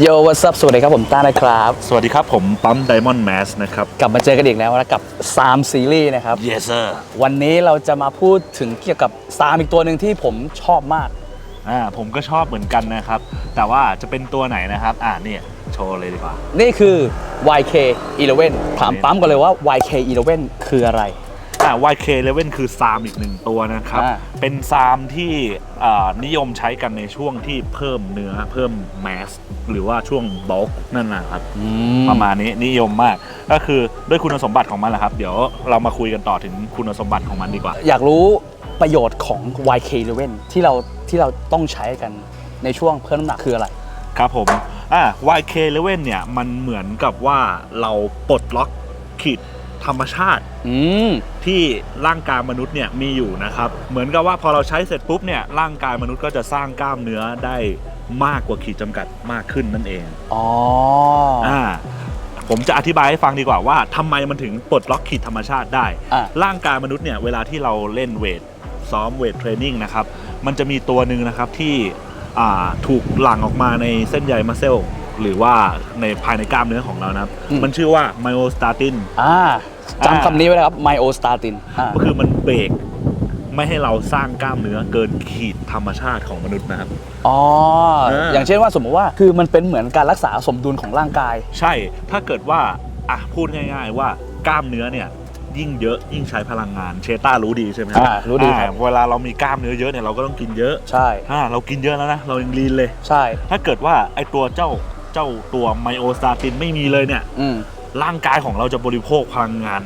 โยวัส up สวัสดีครับผมต้านะครับ สวัสดีครับผมปั๊ม Diamond Mass นะครับ กลับมาเจอกันอีกแล้วนะกับ3ซีรีส์นะครับ Yes sir วันนี้เราจะมาพูดถึงเกี่ยวกับ3อีกตัวหนึ่งที่ผมชอบมาก อ่าผมก็ชอบเหมือนกันนะครับ แต่ว่าจะเป็นตัวไหนนะครับ อ่าเนี่ยโชว์เลยดีกว่า นี่คือ YK11 ถามปั๊มกันเลยว่า YK11 คืออะไร อ่า YK11 คือซามอีกหนึ่งตัวนะครับ อ่า เป็นซามที่อ่านิยมใช้กันในช่วงที่เพิ่มเนื้อเพิ่มแมสหรือว่าช่วงบล็อกนั่นนะครับ ประมาณนี้นิยมมาก ก็คือด้วยคุณสมบัติของมันแหละครับ เดี๋ยวเรามาคุยกันต่อถึงคุณสมบัติของมันดีกว่า อยากรู้ประโยชน์ของ YK11 ที่เราที่เราต้องใช้กันในช่วงเพิ่มน้ำหนักคืออะไร ครับผมอ่า YK11 เนี่ย มันเหมือนกับว่าเราปลดล็อกขีด ธรรมชาติอืมที่ร่างกายมนุษย์เนี่ยมีอยู่นะครับ เหมือนกับว่าพอเราใช้เสร็จปุ๊บเนี่ยร่างกายมนุษย์ก็จะสร้างกล้ามเนื้อได้มากกว่าขีดจำกัดมากขึ้นนั่นเองอ๋ออ่าผมจะอธิบายให้ฟังดีกว่าว่าทำไมมันถึงปลดล็อกขีดธรรมชาติได้ อะร่างกายมนุษย์เนี่ยเวลาที่เราเล่นเวทซ้อมเวทเทรนนิ่งนะครับมันจะมีตัวหนึ่งนะครับที่อ่าถูกหลั่งออกมาในเส้นใยมัสเซล หรือว่าในภายในกล้ามเนื้อของเรานะครับ อืม มันชื่อว่าไมโอสตาติน อ่าอ่าจำคำนี้ไว้นะครับ myostatin อ่าก็คือมันเบรกไม่ให้เราสร้างกล้ามเนื้อเกินขีดธรรมชาติของมนุษย์นะครับ อ๋อเออออย่างเช่นว่าสมมติว่าคือมันเป็นเหมือนการรักษาสมดุลของร่างกาย ใช่ถ้าเกิดว่าอะพูดง่าย ๆ ว่ากล้ามเนื้อเนี่ย ยิ่งเยอะยิ่งใช้พลังงานเชต้ารู้ดีใช่ไหมอ่ารู้ดีครับ อ่าเวลาเรามีกล้ามเนื้อเยอะเนี่ยเราก็ต้องกินเยอะใช่ อ่าเรากินเยอะแล้วนะเรายังลีนเลย ใช่ ถ้าเกิดว่าไอตัวเจ้า เจ้าตัวไมโอสตาตินไม่มีเลยเนี่ยอืม ร่างกายของเราจะบริโภคพลังงาน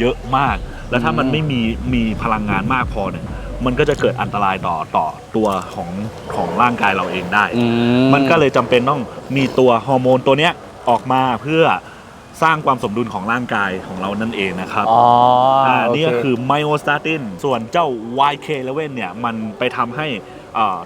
เยอะมาก แล้วถ้ามันอืมไม่มีมีพลังงานมากพอเนี่ยมันก็จะเกิดอันตรายต่อต่อตัวของของร่างกายเราเองได้ อืมันก็เลยจำเป็นต้องมีตัวฮอร์โมนตัวเนี้ยออกมาเพื่อสร้างความสมดุลของร่างกายของเรานั่นเองนะครับ อ๋ออ่าโเนี่ก็คือไมโอสตาติน ส่วนเจ้า YK11 เนี่ย มันไปทำให้อ่า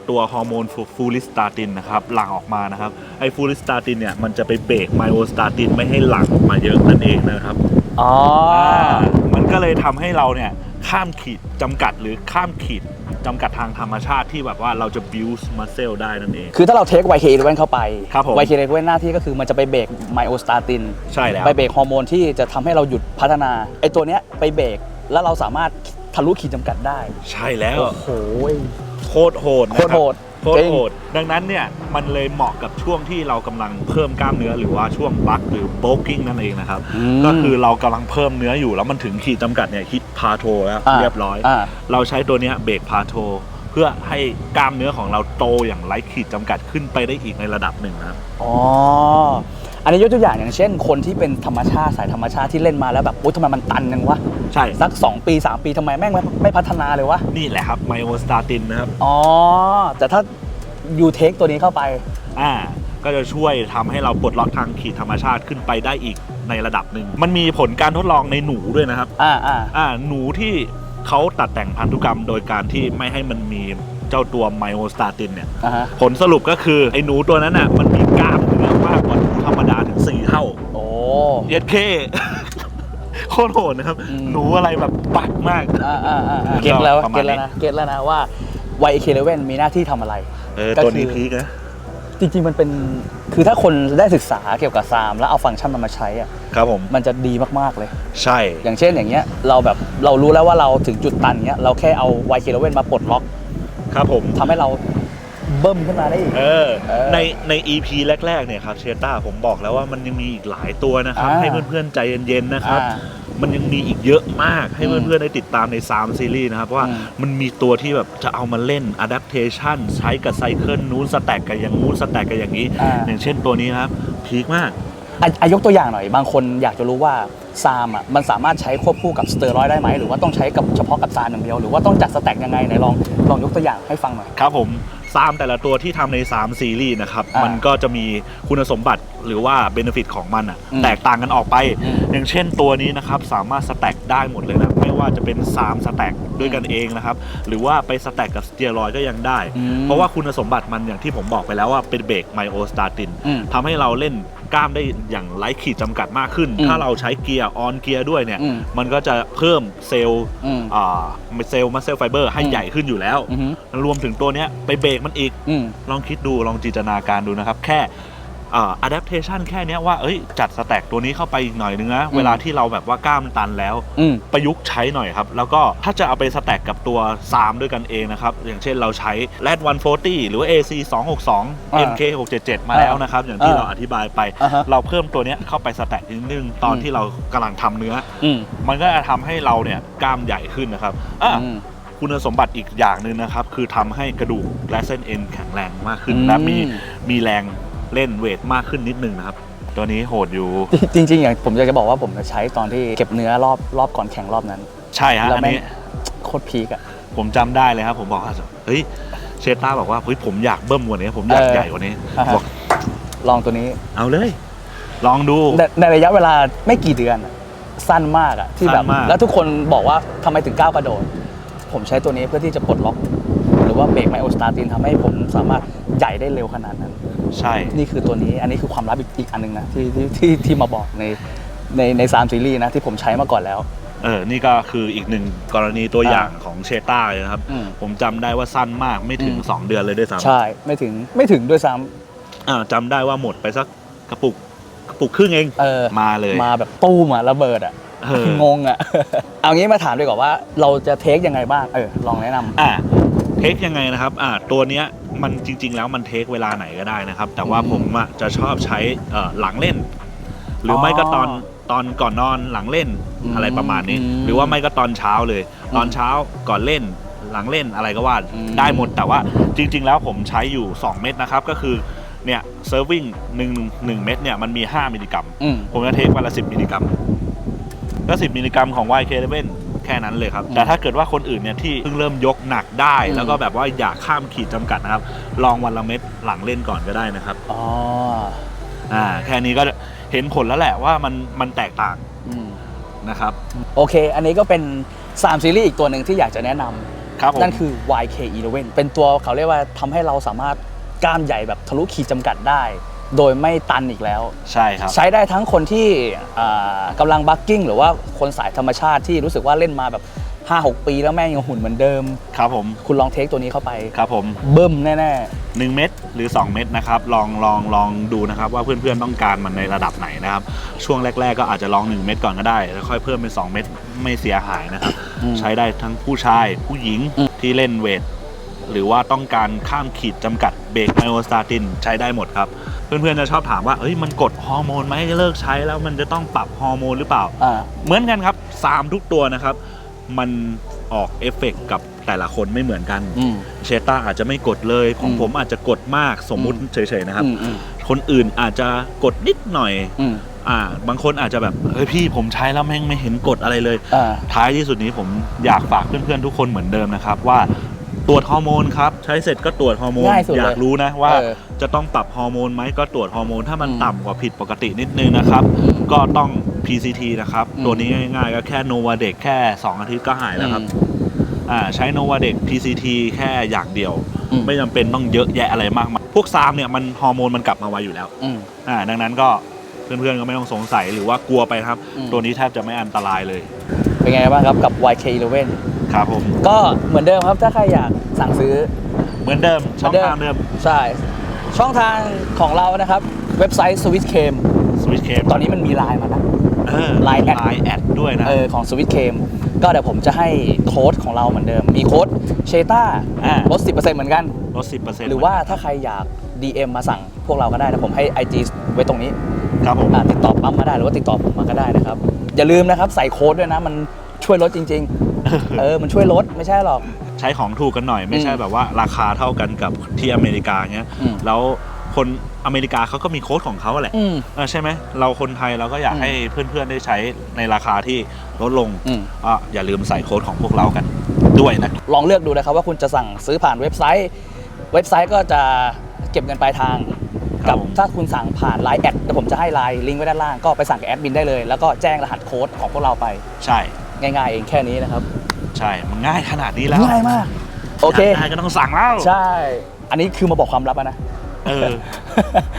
ตัวฮอร์โมนฟูลิสตาตินนะครับหลั่งออกมานะครับไอ้ฟูลิสตาตินเนี่ยมันจะไปเบรกไมโอสตาตินไม่ให้หลั่งออกมาเยอะนั่นเองนะครับอ๋อออ่ามันก็เลยทำให้เราเนี่ยข้ามขีดจำกัดหรือข้ามขีดจำกัดทางธรรมชาติที่แบบว่าเราจะ build muscle ได้นั่นเอง คือถ้าเราเทค YK11 เข้าไปครับผม YK11 หน้าที่ก็คือมันจะไปเบรกไมโอสตาตินใช่แล้ว ไปเบรกฮอร์โมนที่จะทำให้เราหยุดพัฒนา ไอ้ตัวเนี้ยไปเบรกแล้วเราสามารถทะลุขีดจำกัดได้ ใช่แล้ว โอ้โห โคตรโหดนะโคตรโหดโคตจรริงโหด ดังนั้นเนี่ย มันเลยเหมาะกับช่วงที่เรากำลังเพิ่มกล้ามเนื้อหรือว่าช่วงบัคหรือโบกิ้งนั่นเองนะครับอืมก็คือเรากำลังเพิ่มเนื้ออยู่แล้วมันถึงขีดจำกัดเนี่ยฮิตพาโทแล้วอ่าเรียบร้อยอ่าเราใช้ตัวเนี้ยเบรกพาโทเพื่อให้กล้ามเนื้อของเราโตอย่างไร้ขีดจำกัดขึ้นไปได้อีกในระดับหนึ่งนะครับอ๋ออั นนี้ยกตัวอย่างอย่างเช่น คนที่เป็นธรรมชาติสายธรรมชาติที่เล่นมาแล้วแบบโอ๊ยทำไมมันตันยังวะใช่ สัก 2 ปี 3 ปีทำไมแม่งไม่ไม่พัฒนาเลยวะ นี่แหละครับไมโอสตาตินนะครับอ๋อ แต่ถ้ายูเทคตัวนี้เข้าไป อ่าก็จะช่วยทำให้เราปลดล็อกทางขีดธรรมชาติขึ้นไปได้อีกในระดับหนึ่ง มันมีผลการทดลองในหนูด้วยนะครับ อ่าอ่าอ่าหนูที่เขาตัดแต่งพันธุกรรมโดยการที่ไม่ให้มันมีเจ้าตัวไมโอสตาตินเนี่ย อ่าฮะผลสรุปก็คือ ไอ้หนูตัวนั้นน่ะมันมีกล้ามเนื้อมากกว่าหนูาโอ้เย็ดเคโคตรโหดนะครับอืมหนูอะไรแบบปักมากอ่าอ่าอ่าอ่าเก็ตแล้วประมาเก็ณตแล้วนี้นะเก็ตแล้วนะว่า YK11 มีหน้าที่ทำอะไรเออก็ตัวคือนี้พีกนะจริงๆมันเป็นคือถ้าคนได้ศึกษาเกี่ยวกับซามแล้วเอาฟังก์ชันมันมาใช้อะครับผมมันจะดีมากๆเลย ใช่ อย่างเช่นอย่างเงี้ยเราแบบเรารู้แล้วว่าเราถึงจุดตันเงี้ยเราแค่เอา YK11 มาปลดล็อก ครับผมทำให้เรา เบิ้มขึ้นมาได้อีก เออ เออในใน EP แรก ๆ เนี่ยครับเชต้าผมบอกแล้วว่ามันยังมีอีกหลายตัวนะครับ อ่า ให้เพื่อนๆใจเย็นๆนะครับ อ่า มันยังมีอีกเยอะมากให้อืมเพื่อนๆได้ติดตามใน 3 ซีรีส์นะครับเพราะว่าอืมมันมีตัวที่แบบจะเอามาเล่น adaptation ใช้กับไซเคิลนู้นสแต็กกับอย่างนู้นสแต็กกับอย่างนี้ อ่า อย่างเช่นตัวนี้นะครับพีคมาก อะอะยกตัวอย่างหน่อย บางคนอยากจะรู้ว่าซามอะมันสามารถใช้ควบคู่กับสเตียรอยด์ได้ไหม หรือว่าต้องใช้กับเฉพาะกับซามอย่างเดียว หรือว่าต้องจัดสแต็กยังไงไหนลองลองยกตัวอย่างให้ฟังหน่อย ครับผม ซามแต่ละตัวที่ทำใน 3 ซีรีส์นะครับ อ่ามัมันก็จะมีคุณสมบัติหรือว่าเบนฟิตของมันอะอืมแตกต่างกันออกไป อืม อย่างเช่นตัวนี้นะครับ สามารถสแต็กได้หมดเลยนะไม่ ว่าจะเป็น 3 สแต็กด้วยกันเองนะครับ หรือว่าไปสแต็กกับสเตียรอยด์ก็ยังได้อืมเพราะว่าคุณสมบัติมันอย่างที่ผมบอกไปแล้วว่าเป็นเบรกไมโอสตาตินอืมทำให้เราเล่นกล้ามได้อย่างไร้ขีดจำกัดมากขึ้นอืมถ้าเราใช้เกียร์ออนเกียร์ด้วยเนี่ยอืมมันก็จะเพิ่มเซลล์อืมอ่าเซลล์มัสเซลไฟเบอร์ให้อืมใหญ่ขึ้นอยู่แล้วอือหือรวมถึงตัวเนี้ยไปเบรกมันอีกอืมลองคิดดูลองจินตนาการดูนะครับ แค่ เอ่อ adaptation แค่เนี้ยว่าเอ้ยจัดสแต็กตัวนี้เข้าไปอีกหน่อยนึงนะอืมเวลาที่เราแบบว่ากล้ามนตันแล้วอืมประยุกต์ใช้หน่อยครับ แล้วก็ถ้าจะเอาไปสแต็กกับตัว3ด้วยกันเองนะครับ อย่างเช่นเราใช้ LED 140 หรือว่า AC 262อ่า MK 677มาแล้วนะครับ อย่างที่อ่าเราอธิบายไปอ่าฮะเราเพิ่มตัวเนี้ยเข้าไปสแต็กนิดนึง ตอนอืมที่เรากำลังทำเนื้ออืมมันก็จะทำให้เราเนี่ยกล้ามใหญ่ขึ้นนะครับอะอืมคุณสมบัติอีกอย่างหนึ่งนะครับ คือทำให้กระดูกและเส้นเอ็นแข็งแรงมากขึ้นอืมและมีมีแรง เล่นเวทมากขึ้นนิดนึงนะครับ ตัวนี้โหดอยู่ จริงๆ อย่างผมอยากจะบอกว่าผมจะใช้ตอนที่เก็บเนื้อรอบรอบก่อนแข่งรอบนั้น ใช่ฮะแล้วอันแม่งนี้โคตรพีกอะ ผมจำได้เลยครับ ผมบอกว่าเฮ้ยเชต้าบอกว่าเฮ้ยผมอยากเบิ้มกว่านี้ผมอยากเออใหญ่กว่านี้อ่าฮะ บอกลองตัวนี้เอาเลย ลองดู ในในระยะเวลาไม่กี่เดือนอะสั้นมากอะที่แบบสั้นมาก แล้วทุกคนบอกว่าทำไมถึงก้าวกระโดด ผมใช้ตัวนี้เพื่อที่จะปลดล็อก หรือว่าเบรกไมโอสตาตินทำให้ผมสามารถใหญ่ได้เร็วขนาดนั้น ใช่ นี่คือตัวนี้อันนี้คือความลับอีกอีกอันหนึงนะที่ที่ที่ที่มาบอกในในในสามซีรีส์นะที่ผมใช้มาก่อนแล้ว เออ นี่ก็คืออีกหนึ่งกรณีตัวอย่างของเชต้าเลยนะครับ อืม ผมจำได้ว่าสั้นมากไม่ถึงอืม2เดือนเลยด้วยซ้ำใช่ไม่ถึงไม่ถึงด้วยซ้ำอ่าจำได้ว่าหมดไปสักกระปุกกระปุกครึ่งเองเออมาเลยมาแบบตู้มอะระเบิดอะเอองงอะ เอางี้มาถามดีกว่าว่าเราจะเทคยังไงบ้างเออลองแนะนำ อ่า เทคยังไงนะครับอ่าตัวเนี้ยมันจริง ๆ แล้วมันเทคเวลาไหนก็ได้นะครับ แต่ว่าอืมผมอะจะชอบใช้เอ่อหลังเล่น หรือออไม่ก็ตอนตอนก่อนนอนหลังเล่นอืมอะไรประมาณนี้อืมหรือว่าไม่ก็ตอนเช้าเลยอืมตอนเช้าก่อนเล่นหลังเล่นอะไรก็ว่าอืมได้หมดแต่ว่าจริง ๆ แล้วผมใช้อยู่ 2 เม็ดนะครับก็คือเนี่ยเซิร์ฟวิ่งหนึ่งหนึ่งเม็ดเนี่ยมันมี 5 มิลลิกรัมอืมผมจะเทควันละ 10 มิลลิกรัมก็ 10 มิลลิกรัมของ YK11 แค่นั้นเลยครับอืมแต่ถ้าเกิดว่าคนอื่นเนี่ยที่เพิ่งเริ่มยกหนักได้อืมแล้วก็แบบว่าอยากข้ามขีดจำกัดนะครับ ลองวันละเม็ดหลังเล่นก่อนก็ได้นะครับอ๋ออ่าแค่นี้ก็เห็นผลแล้วแหละว่ามันมันแตกต่างอืมนะครับโอเค อันนี้ก็เป็น 3 ซีรีส์อีกตัวหนึ่งที่อยากจะแนะนำครับผมนั่นคือ YK11 เป็นตัวเขาเรียกว่าทำให้เราสามารถกล้ามใหญ่แบบทะลุขีดจำกัดได้ โดยไม่ตันอีกแล้ว ใช่ครับ ใช้ได้ทั้งคนที่อ่ากำลังบักกิ้งหรือว่าคนสายธรรมชาติที่รู้สึกว่าเล่นมาแบบ 5-6 ปีแล้วแม่งยังหุ่นเหมือนเดิม ครับผม คุณลองเทคตัวนี้เข้าไปครับผม เบิ่มแน่ 1 เม็ดหรือ 2 เม็ดนะครับ ลองลองลองดูนะครับว่าเพื่อนๆต้องการมันในระดับไหนนะครับ ช่วงแรก ๆ ก็อาจจะลอง 1 เม็ดก่อนก็ได้ แล้วค่อยเพิ่มเป็น 2 เม็ดไม่เสียหายนะครับอืมใช้ได้ทั้งผู้ชายผู้หญิงอืมที่เล่นเวท หรือว่าต้องการข้ามขีดจำกัดเบรกไมโอสตาตินใช้ได้หมดครับ เพื่อนๆจะชอบถามว่าเอ้ยมันกดฮอร์โมนไหมเลิกใช้แล้วมันจะต้องปรับฮอร์โมนหรือเปล่าๆอ่า เหมือนกันครับสามทุกตัวนะครับ มันออกเอฟเฟกต์กับแต่ละคนไม่เหมือนกันอืม เชต้าอาจจะไม่กดเลยของอืมผมอาจจะกดมากสมมุติอืมเฉยๆนะครับ อืมอืม คนอื่นอาจจะกดนิดหน่อย อืมอ่า บางคนอาจจะแบบเฮ้ยพี่ผมใช้แล้วแม่งไม่เห็นกดอะไรเลย อ่า ท้ายที่สุดนี้ผมอยากฝากเพื่อนๆทุกคนเหมือนเดิมนะครับ ว่า ตรวจฮอร์โมนครับ ใช้เสร็จก็ตรวจฮอร์โมน ง่ายสุดเลยอยากรู้นะว่าเออจะต้องปรับฮอร์โมนไหมก็ตรวจฮอร์โมน ถ้ามันอืมต่ำกว่าผิดปกตินิดนึงนะครับ ก็ต้อง PCT นะครับ อืม ตัวนี้ง่ายๆ ก็แค่โนวาเด็กแค่ 2 อาทิตย์ก็หายแล้วครับ อ่าใช้โนวาเด็ก PCT แค่อย่างเดียว อืม ไม่จำเป็นต้องเยอะแยะอะไรมากมายพวกซามเนี่ยมันฮอร์โมนมันกลับมาไวอยู่แล้ว อืม อ่าดังนั้นก็เพื่อนๆก็ไม่ต้องสงสัยหรือว่ากลัวไปครับ อืม ตัวนี้แทบจะไม่อันตรายเลย เป็นไงบ้างครับกับ YK11 ครับผม ก็เหมือนเดิมครับถ้าใครอยากสั่งซื้อเหมือนเดิมช่องทางเดิมใช่ช่องทางของเรานะครับ เว็บไซต์ Switch Cam สวิตช์เคมตอนนี้มันมีไลน์มาแล้ว เออ Line แอด ไลน์แอดด้วยนะ เออของ Switch Cam ก็เดี๋ยวผมจะให้โค้ดของเราเหมือนเดิม มีโค้ดเชต้าอ่า ลด 10%เหมือนกัน ลดสิบเปอร์เซ็นต์หรือว่าถ้าใครอยาก DM มาสั่งพวกเราก็ได้นะผมให้ IG ไว้ตรงนี้ครับผม อ่าติดต่อปั๊มมาได้หรือว่าติดต่อผมมาก็ได้นะครับ อย่าลืมนะครับใส่โค้ดด้วยนะ มันช่วยลดจริงๆ เออ มันช่วยลดไม่ใช่หรอก ใช้ของถูกกันหน่อย ไม่ใช่อืมแบบว่าราคาเท่ากันกับที่อเมริกาเงี้ยอืม แล้วคนอเมริกาเขาก็มีโค้ดของเขาแหละอืม เออใช่ไหมเราคนไทยเราก็อยากอืม ให้เพื่อนๆได้ใช้ในราคาที่ลดลงอืม อะอย่าลืมใส่โค้ดของพวกเรากันด้วยนะ ลองเลือกดูนะครับว่าคุณจะสั่งซื้อผ่านเว็บไซต์ เว็บไซต์ก็จะเก็บเงินปลายทาง ครักับผม ถ้าคุณสั่งผ่านไลน์แอดเดี๋ยวผมจะให้ไลน์ลิงก์ไว้ด้านล่างก็ไปสั่งกับแอดมินได้เลย แล้วก็แจ้งรหัสโค้ดของพวกเราไป ใช่ ง่ายๆเองแค่นี้นะครับ ใช่มันง่ายขนาดนี้แล้วง่ายมาก โอเคยากได้ก็ต้องสั่งแล้วใช่ อันนี้คือมาบอกความลับอะนะ เออ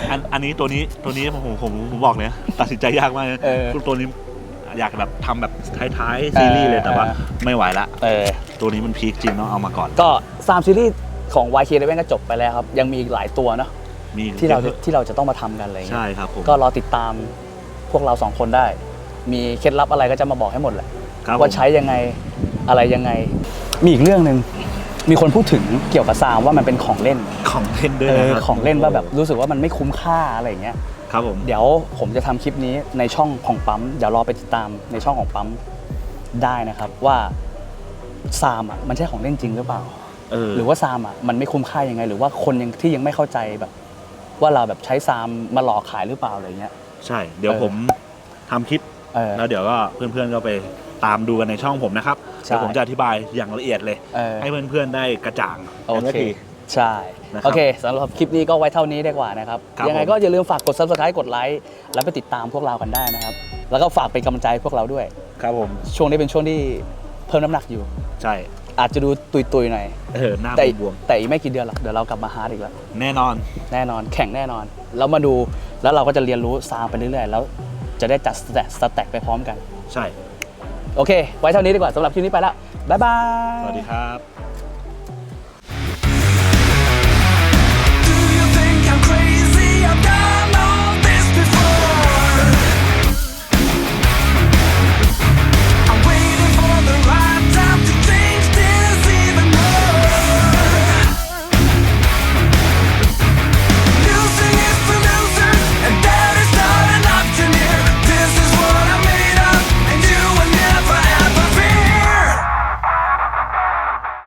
อันอันนี้ตัวนี้ตัวนี้ผมผมผมบอกเลยนะตัดสินใจยากมากนะเออตัวนี้อยากแบบทำแบบท้ายๆซีรีส์เลยแต่ว่า เออ ไม่ไหวละเออ ตัวนี้มันพีคจริงต้องเอามาก่อนก็สามซีรีส์ของ YK เลเว่นก็จบไปแล้วครับ ยังมีอีกหลายตัวเนาะมีที่เรายอะที่เราจะต้องมาทำกันอะไรอย่างเงี้ใช่ยครับผมก็รอติดตามพวกเราสองคนได้ มีเคล็ดลับอะไรก็จะมาบอกให้หมดแหละ ครับว่าผมใช้ยังไง อะไรยังไง มีอีกเรื่องหนึ่งมีคนพูดถึงเกี่ยวกับซาวว่ามันเป็นของเล่นของเล่นด้วยเอนะอครับของเล่นว่าแบบรู้สึกว่ามันไม่คุ้มค่าอะไรอย่างเงี้ย ครับผมเดี๋ยวผมจะทำคลิปนี้ในช่องของปั๊ม เดี๋ยวรอไปติดตามในช่องของปั๊มได้นะครับว่าซามอะมันใช่ของเล่นจริงหรือเปล่า เออหรือว่าซามอะมันไม่คุ้มค่ายังไง หรือว่าคนยังที่ยังไม่เข้าใจแบบ ว่าเราแบบใช้ซามมาหลอกขายหรือเปล่าอะไรเงี้ย ใช่ เดี๋ยวเออ ผมทำคลิป เออแล้วเดี๋ยวก็เพื่อนๆก็ไป ตามดูกันในช่องผมนะครับใช่เดี๋ยวผมจะอธิบายอย่างละเอียดเลย เออให้เพื่อนๆได้กระจ่างโอกันสักเค ที ใช่ นะครับโอเคสำหรับคลิปนี้ก็ไว้เท่านี้ดีกว่านะครับ ครับยังไงผม ก็อย่าลืมฝากกด subscribe กดไลค์แล้วไปติดตามพวกเรากันได้นะครับ แล้วก็ฝากเป็นกำลังใจให้พวกเราด้วย ครับผมช่วงนี้เป็นช่วงที่เพิ่มน้ำหนักอยู่ ใช่อาจจะดูตุยๆหน่อย เออหน้าแต่บวมแต่อีกไม่กี่เดือนหรอกเดี๋ยวเรากลับมาฮาร์ดอีกแล้ว ๆแน่นอน แน่นอนแข่งแน่นอน แล้วมาดูแล้วเราก็จะเรียนรู้ซาวไปเรื่อยๆ แล้วจะได้จัดสแต็กสแต็กไปพร้อมกัน ใช่ โอเค ไว้เท่านี้ดีกว่าสำหรับคลิปนี้ไปแล้วบ๊ายบายสวัสดีครับ